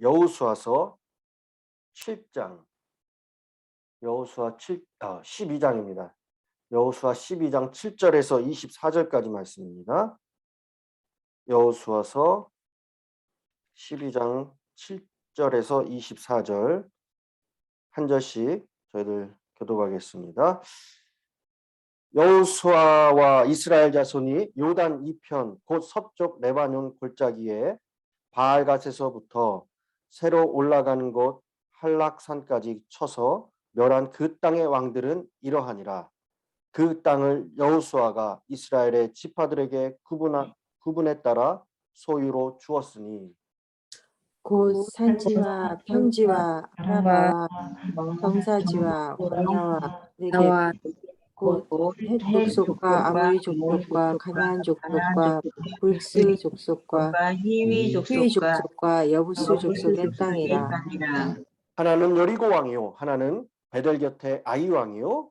여우수아서 7장 여우수아 7 아, 12장입니다. 여호수아 12장 7절에서 24절까지 말씀입니다. 여호수아서 12장 7절에서 24절 한 절씩 저희들 교독하겠습니다. 여호수아와 이스라엘 자손이 요단 이편 곧 서쪽 레바논 골짜기에 바알갓에서부터 새로 올라가는 곳 한락산까지 쳐서 멸한 그 땅의 왕들은 이러하니라. 그 땅을 여호수아가 이스라엘의 지파들에게 구분하, 구분에 따라 소유로 주었으니 곧 산지와 평지와 아라바와 경사지와 광야와 내게 곧헷 족속과 아모리 족속과 가나안 족속과 불스 족속과 히위 휘 족속과 여부스 족속의 땅이라. 하나는 여리고 왕이요. 하나는 베델 곁에 아이 왕이요.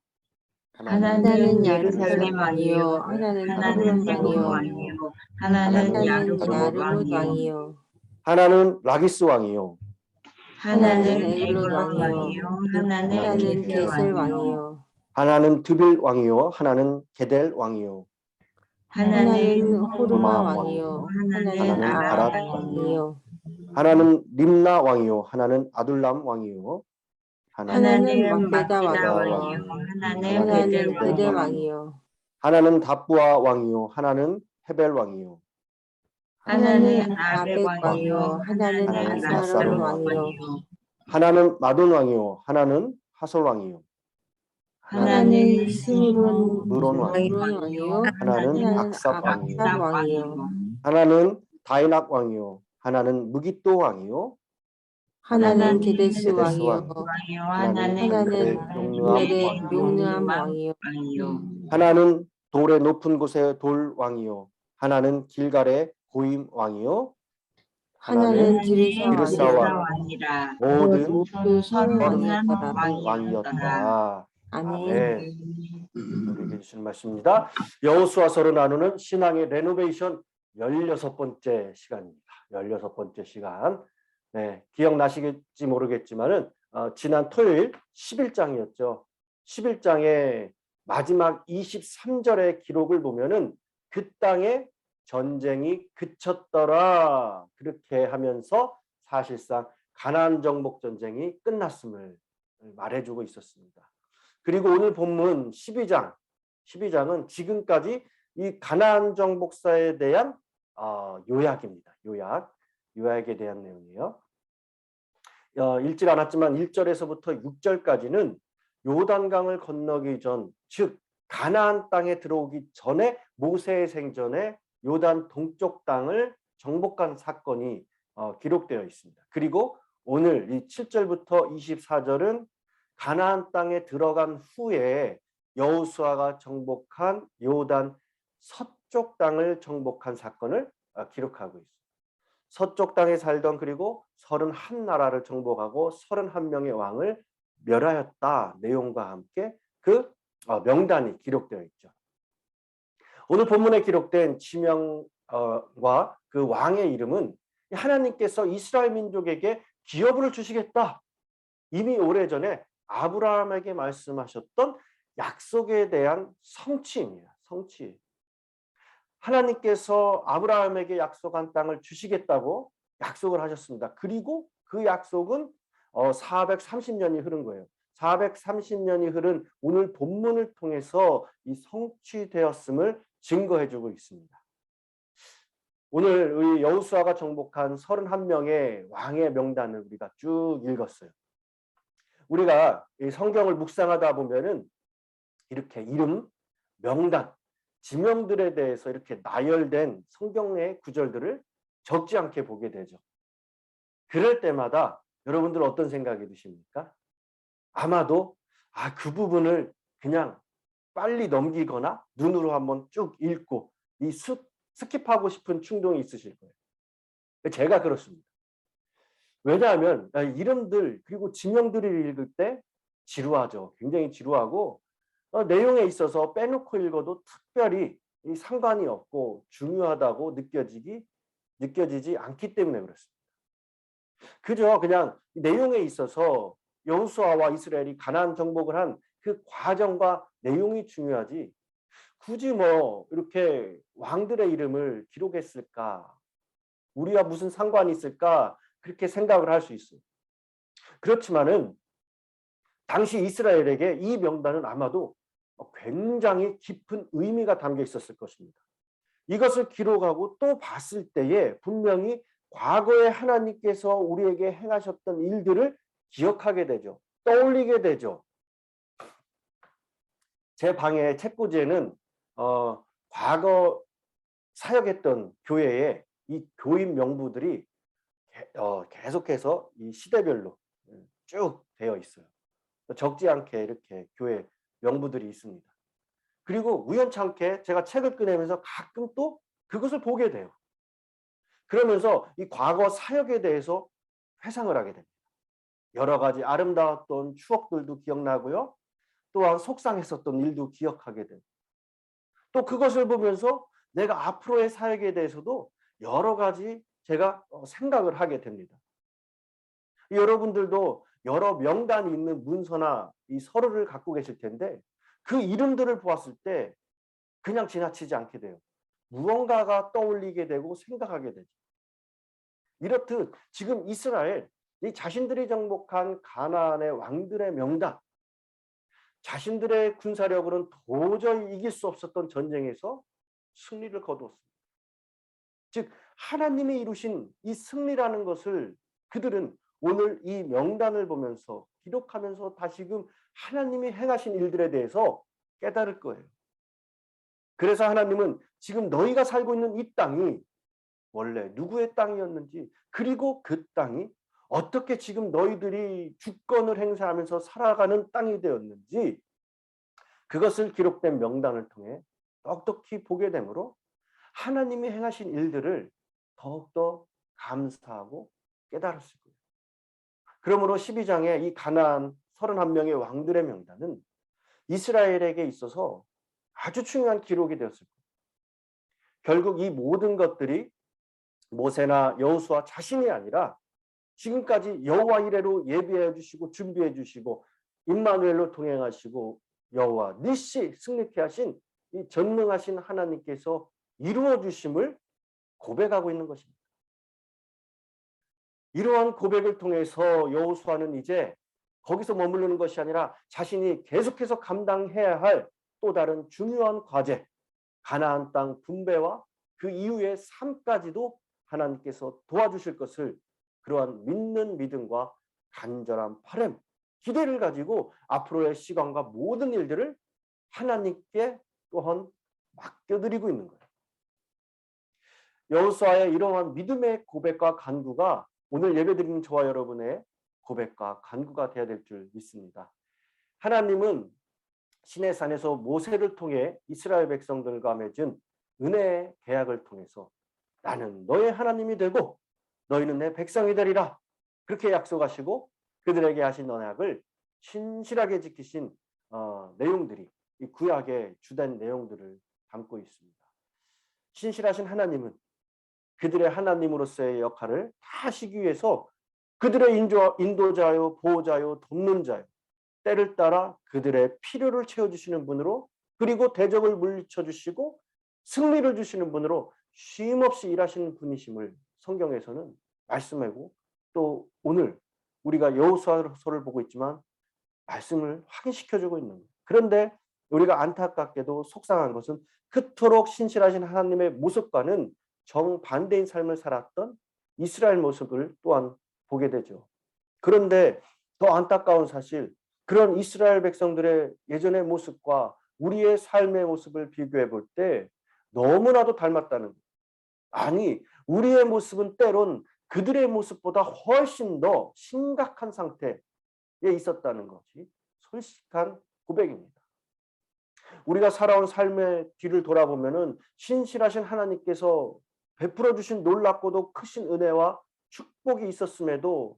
하나는 예루살렘 왕이요. 하나는 하나는 왕이요. 왕이요. 하나는 야르못 왕이요. 하나는 라기스 왕이요. 하나는 에글론 왕이요. 하나는 게셀 왕이요 하나는 드빌 왕이요 하나는 게델 왕이요. 하나는 호르마 왕이요. 하나는 아랏 아랏 왕이요. 하나는 림나 왕이요 하나는 아둘람 왕이요. 하나는 막베다 왕이요. 하나는 베델 왕이요. 하나는 다부아 왕이요 하나는 헤벨 왕이요. 하나는 아벡 왕이요 하나는 아사람 왕이요. 하나는 마돈 왕이요 하나는 하솔 왕이요 하나는 스미론 무론 왕이요 무론 왕이요. 하나는 하나는 악삽 왕이요. 악삽 왕이요. 하나는 다이낙 왕이요. 하나는 무기또 왕이요. 하나는 게데스 왕이요. 하나는 용르암 멜의 왕이요. 하나는 돌의 높은 곳의 돌 왕이요. 하나는 길갈의 고임 왕이요. 하나는 기르사 왕. 왕이라 모든 왕이었더라. 아멘 아멘. 우리에게 주신 말씀입니다. 여호수아서로 나누는 신앙의 레노베이션 16번째 시간입니다. 16번째 시간. 네, 기억나시겠지 모르겠지만은 어, 지난 토요일 11장이었죠. 11장의 마지막 23절의 기록을 보면은 그 땅에 전쟁이 그쳤더라. 그렇게 하면서 사실상 가나안 정복 전쟁이 끝났음을 말해주고 있었습니다. 그리고 오늘 본문 12장, 12장은 지금까지 이 가나안 정복사에 대한 어, 요약입니다. 요약, 요약에 대한 내용이에요. 어, 읽질 않았지만 1절에서부터 6절까지는 요단강을 건너기 전, 즉 가나안 땅에 들어오기 전에 모세의 생전에 요단 동쪽 땅을 정복한 사건이 어, 기록되어 있습니다. 그리고 오늘 이 7절부터 24절은 가나안 땅에 들어간 후에 여호수아가 정복한 요단 서쪽 땅을 정복한 사건을 어, 기록하고 있습니다. 서쪽 땅에 살던 그리고 31 나라를 정복하고 31명의 왕을 멸하였다 내용과 함께 그 어, 명단이 기록되어 있죠. 오늘 본문에 기록된 지명과 그 왕의 이름은 하나님께서 이스라엘 민족에게 기업을 주시겠다. 이미 오래전에 아브라함에게 말씀하셨던 약속에 대한 성취입니다. 성취. 하나님께서 아브라함에게 약속한 땅을 주시겠다고 약속을 하셨습니다. 그리고 그 약속은 430년이 흐른 거예요. 430년이 흐른 오늘 본문을 통해서 이 성취되었음을 증거해 주고 있습니다. 오늘 우리 여호수아가 정복한 31명의 왕의 명단을 우리가 쭉 읽었어요. 우리가 이 성경을 묵상하다 보면은 이렇게 이름, 명단, 지명들에 대해서 이렇게 나열된 성경의 구절들을 적지 않게 보게 되죠. 그럴 때마다 여러분들 어떤 생각이 드십니까? 아마도 아, 그 부분을 그냥 빨리 넘기거나 눈으로 한번 쭉 읽고 이 스, 스킵하고 싶은 충동이 있으실 거예요. 제가 그렇습니다. 왜냐하면 이름들 그리고 지명들을 읽을 때 지루하죠. 굉장히 지루하고 어, 내용에 있어서 빼놓고 읽어도 특별히 이 상관이 없고 중요하다고 느껴지기 느껴지지 않기 때문에 그렇습니다. 그저 그냥 내용에 있어서 여호수아와 이스라엘이 가나안 정복을 한 그 과정과 내용이 중요하지 굳이 뭐 이렇게 왕들의 이름을 기록했을까 우리와 무슨 상관이 있을까 그렇게 생각을 할 수 있어요. 그렇지만은 당시 이스라엘에게 이 명단은 아마도 굉장히 깊은 의미가 담겨 있었을 것입니다. 이것을 기록하고 또 봤을 때에 분명히 과거에 하나님께서 우리에게 행하셨던 일들을 기억하게 되죠. 떠올리게 되죠. 제 방의 책꽂이에는 어, 과거 사역했던 교회에 이 교인 명부들이 개- 어, 계속해서 이 시대별로 쭉 되어 있어요. 적지 않게 이렇게 교회 명부들이 있습니다. 그리고 우연찮게 제가 책을 꺼내면서 가끔 또 그것을 보게 돼요. 그러면서 이 과거 사역에 대해서 회상을 하게 됩니다. 여러 가지 아름다웠던 추억들도 기억나고요. 또한 속상했었던 일도 기억하게 되고 또 그것을 보면서 내가 앞으로의 사역에 대해서도 여러 가지 제가 어, 생각을 하게 됩니다. 여러분들도 여러 명단이 있는 문서나 이 서류를 갖고 계실 텐데 그 이름들을 보았을 때 그냥 지나치지 않게 돼요. 무언가가 떠올리게 되고 생각하게 되죠. 이렇듯 지금 이스라엘 이 자신들이 정복한 가나안의 왕들의 명단 자신들의 군사력으로는 도저히 이길 수 없었던 전쟁에서 승리를 거두었습니다. 즉 하나님이 이루신 이 승리라는 것을 그들은 오늘 이 명단을 보면서 기록하면서 다시금 하나님이 행하신 일들에 대해서 깨달을 거예요. 그래서 하나님은 지금 너희가 살고 있는 이 땅이 원래 누구의 땅이었는지 그리고 그 땅이 어떻게 지금 너희들이 주권을 행사하면서 살아가는 땅이 되었는지 그것을 기록된 명단을 통해 똑똑히 보게 되므로 하나님이 행하신 일들을 더욱더 감사하고 깨달았을 거예요. 그러므로 12장에 이 가나안 31명의 왕들의 명단은 이스라엘에게 있어서 아주 중요한 기록이 되었을 거예요. 결국 이 모든 것들이 모세나 여호수아 자신이 아니라 지금까지 여호와 이래로 예비해 주시고 준비해 주시고 임마누엘로 동행하시고 여호와 니시 승리케 하신 이 전능하신 하나님께서 이루어 주심을 고백하고 있는 것입니다. 이러한 고백을 통해서 여호수아는 이제 거기서 머무르는 것이 아니라 자신이 계속해서 감당해야 할 또 다른 중요한 과제, 가나안 땅 분배와 그 이후의 삶까지도 하나님께서 도와주실 것을 그러한 믿는 믿음과 간절한 바람, 기대를 가지고 앞으로의 시간과 모든 일들을 하나님께 또한 맡겨드리고 있는 거예요. 여호수아의 이러한 믿음의 고백과 간구가 오늘 예배드리는 저와 여러분의 고백과 간구가 되어야 될 줄 믿습니다. 하나님은 신의 산에서 모세를 통해 이스라엘 백성들과 맺은 은혜의 계약을 통해서 나는 너의 하나님이 되고 너희는 내 백성이 되리라 그렇게 약속하시고 그들에게 하신 언약을 신실하게 지키신 어, 내용들이 이 구약의 주된 내용들을 담고 있습니다. 신실하신 하나님은 그들의 하나님으로서의 역할을 다 하시기 위해서 그들의 인조, 인도자요, 보호자요, 돕는 자요, 때를 따라 그들의 필요를 채워주시는 분으로 그리고 대적을 물리쳐 주시고 승리를 주시는 분으로 쉼없이 일하시는 분이심을 성경에서는 말씀하고 또 오늘 우리가 여호수아서를 보고 있지만 말씀을 확인시켜 주고 있는 거예요. 그런데 우리가 안타깝게도 속상한 것은 그토록 신실하신 하나님의 모습과는 정반대인 삶을 살았던 이스라엘 모습을 또한 보게 되죠. 그런데 더 안타까운 사실 그런 이스라엘 백성들의 예전의 모습과 우리의 삶의 모습을 비교해 볼 때 너무나도 닮았다는. 아니 우리의 모습은 때론 그들의 모습보다 훨씬 더 심각한 상태에 있었다는 것이 솔직한 고백입니다. 우리가 살아온 삶의 뒤를 돌아보면 은 신실하신 하나님께서 베풀어 주신 놀랍고도 크신 은혜와 축복이 있었음에도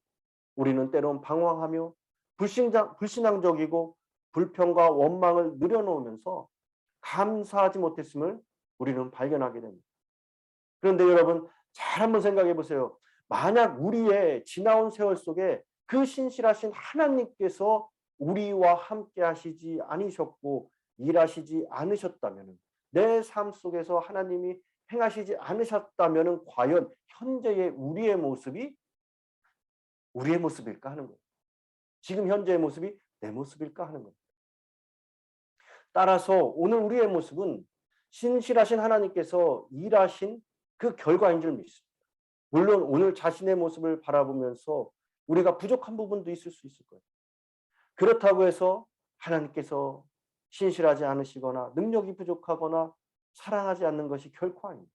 우리는 때론 방황하며 불신장, 불신앙 적이고 불평과 원망을 늘여놓으면서 감사하지 못했음을 우리는 발견하게 됩니다. 그런데 여러분 잘 한번 생각해 보세요. 만약 우리의 지나온 세월 속에 그 신실하신 하나님께서 우리와 함께 하시지 않으셨고 일하시지 않으셨다면 내 삶 속에서 하나님이 행하시지 않으셨다면 과연 현재의 우리의 모습이 우리의 모습일까 하는 거예요. 지금 현재의 모습이 내 모습일까 하는 거예요. 따라서 오늘 우리의 모습은 신실하신 하나님께서 일하신 그 결과인 줄 믿습니다. 물론 오늘 자신의 모습을 바라보면서 우리가 부족한 부분도 있을 수 있을 거예요. 그렇다고 해서 하나님께서 신실하지 않으시거나 능력이 부족하거나 사랑하지 않는 것이 결코 아닙니다.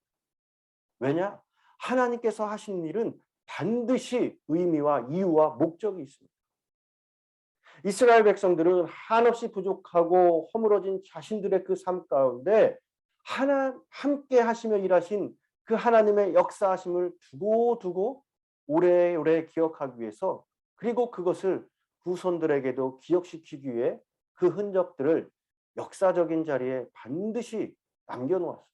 왜냐? 하나님께서 하신 일은 반드시 의미와 이유와 목적이 있습니다. 이스라엘 백성들은 한없이 부족하고 허물어진 자신들의 그 삶 가운데 하나 함께 하시며 일하신 그 하나님의 역사하심을 두고 두고 오래오래 기억하기 위해서 그리고 그것을 후손들에게도 기억시키기 위해 그 흔적들을 역사적인 자리에 반드시 남겨놓았습니다.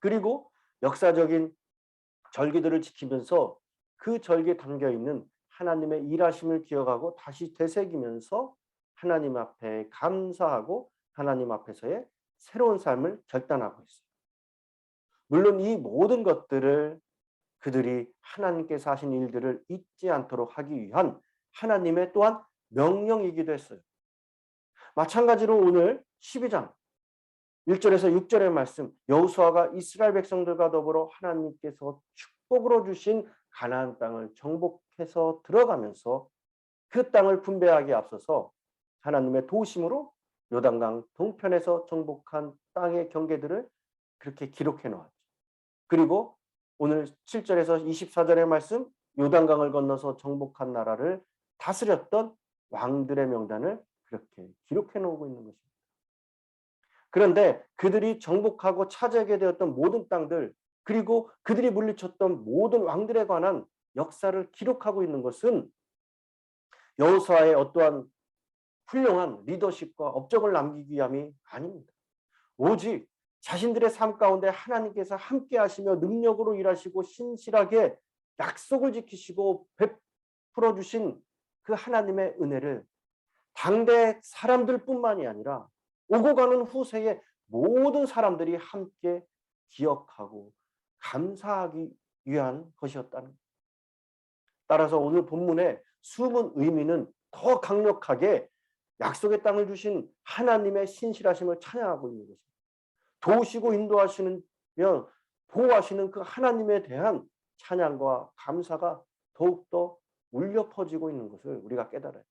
그리고 역사적인 절기들을 지키면서 그 절기에 담겨 있는 하나님의 일하심을 기억하고 다시 되새기면서 하나님 앞에 감사하고 하나님 앞에서의 새로운 삶을 결단하고 있어요. 물론 이 모든 것들을 그들이 하나님께서 하신 일들을 잊지 않도록 하기 위한 하나님의 또한 명령이기도 했어요. 마찬가지로 오늘 12장 1절에서 6절의 말씀 여호수아가 이스라엘 백성들과 더불어 하나님께서 축복으로 주신 가나안 땅을 정복해서 들어가면서 그 땅을 분배하기 앞서서 하나님의 도심으로 요단강 동편에서 정복한 땅의 경계들을 그렇게 기록해 놓았죠. 그리고 오늘 7절에서 24절의 말씀 요단강을 건너서 정복한 나라를 다스렸던 왕들의 명단을 그렇게 기록해 놓고 있는 것입니다. 그런데 그들이 정복하고 차지하게 되었던 모든 땅들 그리고 그들이 물리쳤던 모든 왕들에 관한 역사를 기록하고 있는 것은 여호수아의 어떠한 훌륭한 리더십과 업적을 남기기 위함이 아닙니다. 오직 자신들의 삶 가운데 하나님께서 함께 하시며 능력으로 일하시고 신실하게 약속을 지키시고 베풀어 주신 그 하나님의 은혜를 당대 사람들뿐만이 아니라 오고 가는 후세의 모든 사람들이 함께 기억하고 감사하기 위한 것이었다는 것. 따라서 오늘 본문의 숨은 의미는 더 강력하게 약속의 땅을 주신 하나님의 신실하심을 찬양하고 있는 것입니다. 도우시고 인도하시는 면 보호하시는 그 하나님에 대한 찬양과 감사가 더욱더 울려 퍼지고 있는 것을 우리가 깨달아요.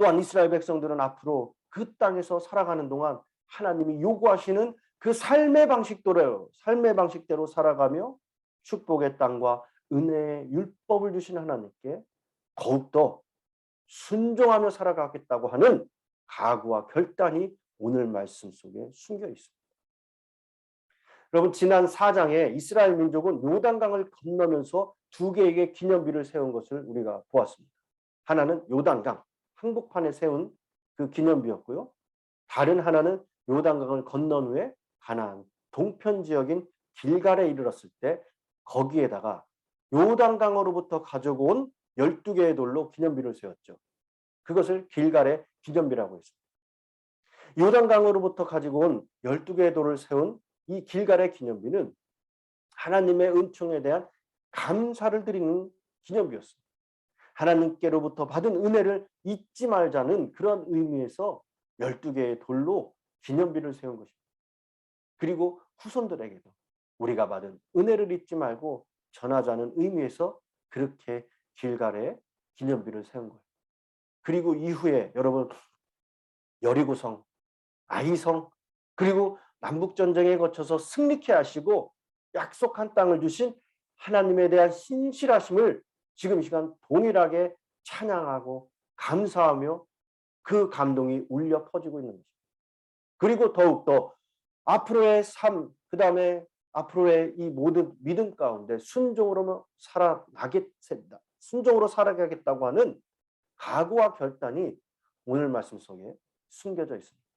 또한 이스라엘 백성들은 앞으로 그 땅에서 살아가는 동안 하나님이 요구하시는 그 삶의 방식대로 삶의 방식대로 살아가며 축복의 땅과 은혜의 율법을 주신 하나님께 더욱더 순종하며 살아가겠다고 하는 각오와 결단이 오늘 말씀 속에 숨겨 있습니다. 여러분 지난 4장에 이스라엘 민족은 요단강을 건너면서 두 개의 기념비를 세운 것을 우리가 보았습니다. 하나는 요단강 항복판에 세운 그 기념비였고요. 다른 하나는 요단강을 건넌 후에 가나안 동편 지역인 길갈에 이르렀을 때 거기에다가 요단강으로부터 가져온 12개의 돌로 기념비를 세웠죠. 그것을 길갈의 기념비라고 했습니다. 요단강으로부터 가지고 온 12개의 돌을 세운 이 길갈의 기념비는 하나님의 은총에 대한 감사를 드리는 기념비였습니다. 하나님께로부터 받은 은혜를 잊지 말자는 그런 의미에서 12개의 돌로 기념비를 세운 것입니다. 그리고 후손들에게도 우리가 받은 은혜를 잊지 말고 전하자는 의미에서 그렇게 길갈에 기념비를 세운 거예요. 그리고 이후에 여러분 여리고성, 아이성 그리고 남북 전쟁에 거쳐서 승리케 하시고 약속한 땅을 주신 하나님에 대한 신실하심을 지금 이 시간 동일하게 찬양하고 감사하며 그 감동이 울려 퍼지고 있는 것입니다. 그리고 더욱더 앞으로의 삶, 그 다음에 앞으로의 이 모든 믿음 가운데 순종으로 살아나겠다. 순종으로 살아가겠다고 하는 각오와 결단이 오늘 말씀 속에 숨겨져 있습니다.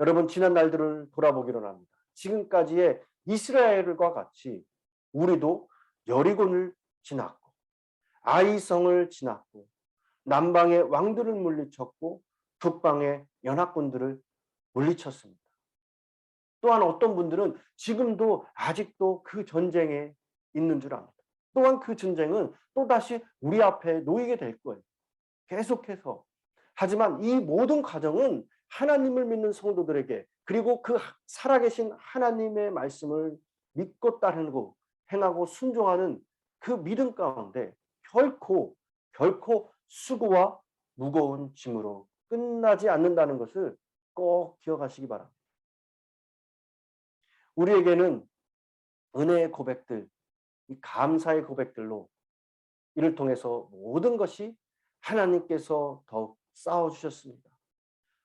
여러분 지난 날들을 돌아보기로 합니다. 지금까지의 이스라엘과 같이 우리도 여리곤을 지났고 아이성을 지났고 남방의 왕들을 물리쳤고 북방의 연합군들을 물리쳤습니다. 또한 어떤 분들은 지금도 아직도 그 전쟁에 있는 줄 압니다. 또한 그 전쟁은 또다시 우리 앞에 놓이게 될 거예요. 계속해서. 하지만 이 모든 과정은 하나님을 믿는 성도들에게 그리고 그 살아계신 하나님의 말씀을 믿고 따르고 행하고 순종하는 그 믿음 가운데 결코 결코 수고와 무거운 짐으로 끝나지 않는다는 것을 꼭 기억하시기 바랍니다. 우리에게는 은혜의 고백들, 이 감사의 고백들로 이를 통해서 모든 것이 하나님께서 더욱 쌓아주셨습니다.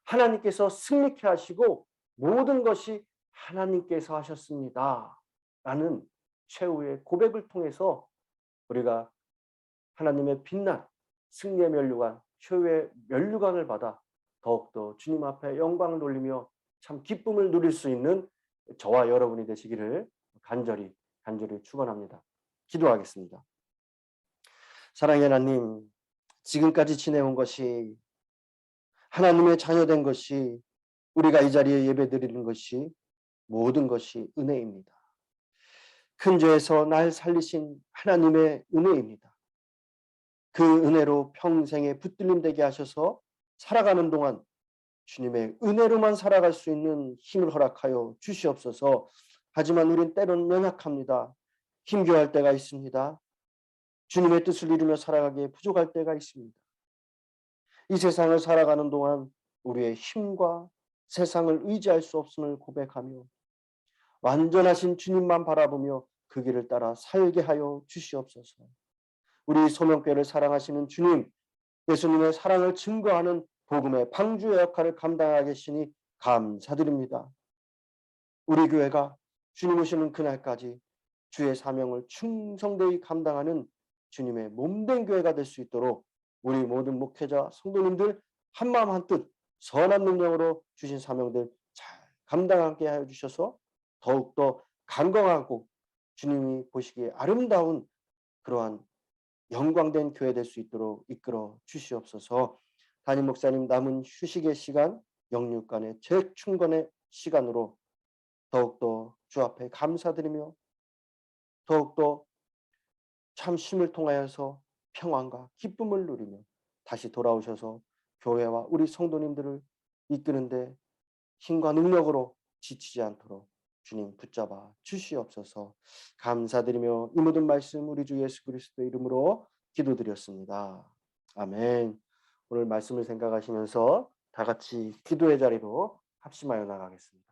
하나님께서 승리케 하시고 모든 것이 하나님께서 하셨습니다. 라는 최후의 고백을 통해서 우리가 하나님의 빛난 승리의 면류관, 최후의 면류관을 받아 더욱더 주님 앞에 영광을 돌리며 참 기쁨을 누릴 수 있는 저와 여러분이 되시기를 간절히 간절히 축원합니다. 기도하겠습니다. 사랑의 하나님, 지금까지 지내온 것이 하나님의 자녀된 것이 우리가 이 자리에 예배드리는 것이 모든 것이 은혜입니다. 큰 죄에서 날 살리신 하나님의 은혜입니다. 그 은혜로 평생에 붙들림 되게 하셔서 살아가는 동안 주님의 은혜로만 살아갈 수 있는 힘을 허락하여 주시옵소서. 하지만 우린 때론 연약합니다. 힘겨워할 때가 있습니다. 주님의 뜻을 이루며 살아가기에 부족할 때가 있습니다. 이 세상을 살아가는 동안 우리의 힘과 세상을 의지할 수 없음을 고백하며 완전하신 주님만 바라보며 그 길을 따라 살게 하여 주시옵소서. 우리 소명교회를 사랑하시는 주님, 예수님의 사랑을 증거하는 복음의 방주의 역할을 감당하게 계시니 감사드립니다. 우리 교회가 주님 오시는 그날까지 주의 사명을 충성되이 감당하는 주님의 몸된 교회가 될 수 있도록 우리 모든 목회자 성도님들 한마음 한뜻 선한 능력으로 주신 사명들 잘 감당하게 하여 주셔서 더욱더 강건하고 주님이 보시기에 아름다운 그러한 영광된 교회 될 수 있도록 이끌어 주시옵소서. 담임 목사님 남은 휴식의 시간, 영육간의 재충건의 시간으로 더욱더 주 앞에 감사드리며 더욱더 참 쉼을 통하여서 평안과 기쁨을 누리며 다시 돌아오셔서 교회와 우리 성도님들을 이끄는데 힘과 능력으로 지치지 않도록 주님 붙잡아 주시옵소서 감사드리며 이 모든 말씀 우리 주 예수 그리스도 이름으로 기도드렸습니다. 아멘. 오늘 말씀을 생각하시면서 다 같이 기도의 자리로 합심하여 나가겠습니다.